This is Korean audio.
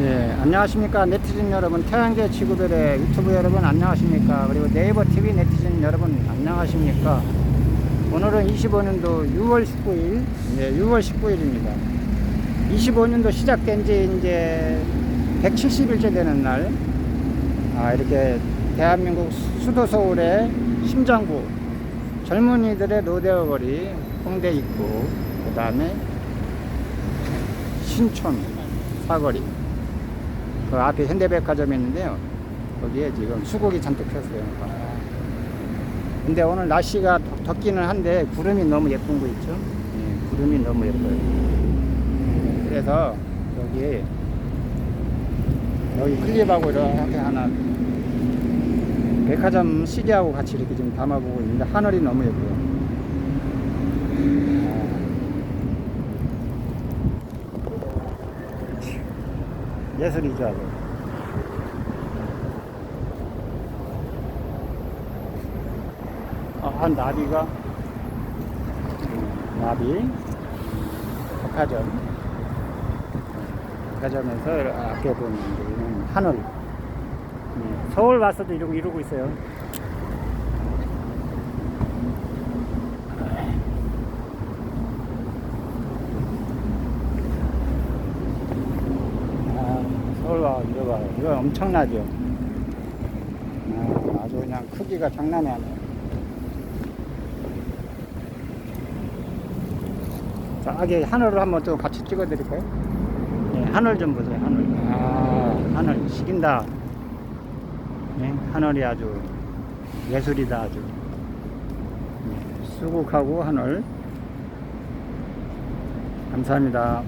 예, 안녕하십니까 네티즌 여러분. 태양계 지구별의 유튜브 여러분 안녕하십니까. 그리고 네이버 TV 네티즌 여러분 안녕하십니까. 오늘은 25년도 6월 19일 예, 6월 19일입니다. 25년도 시작된 지 이제 170일째 되는 날 아, 이렇게 대한민국 수도 서울의 심장부 젊은이들의 로데오 거리 홍대 입구 그 다음에 신촌 사거리 그 앞에 현대백화점이 있는데요. 거기에 지금 수국이 잔뜩 폈어요. 근데 오늘 날씨가 덥- 덥기는 한데 구름이 너무 예쁜 거 있죠? 예, 구름이 너무 예뻐요. 그래서 여기 여기 클립하고 이렇게 하나 백화점 시계하고 같이 이렇게 지금 담아보고 있는데 하늘이 너무 예뻐요 예술이죠. 아주. 아, 한 나비가? 음, 나비. 백화점. 백화점에서 앞에 보는 데는 하늘. 예, 서울 와서도 이러고 이러고 있어요 아, 서울 와 이거 봐요 이거 엄청나죠 아, 아주 그냥 크기가 장난이 아니에요 자, 아기 하늘을 한번 또 같이 찍어 드릴까요? 네, 하늘 좀 보세요, 하늘. 아, 하늘, 식인다. 네, 하늘이 아주 예술이다, 아주. 네, 수국하고 하늘. 감사합니다.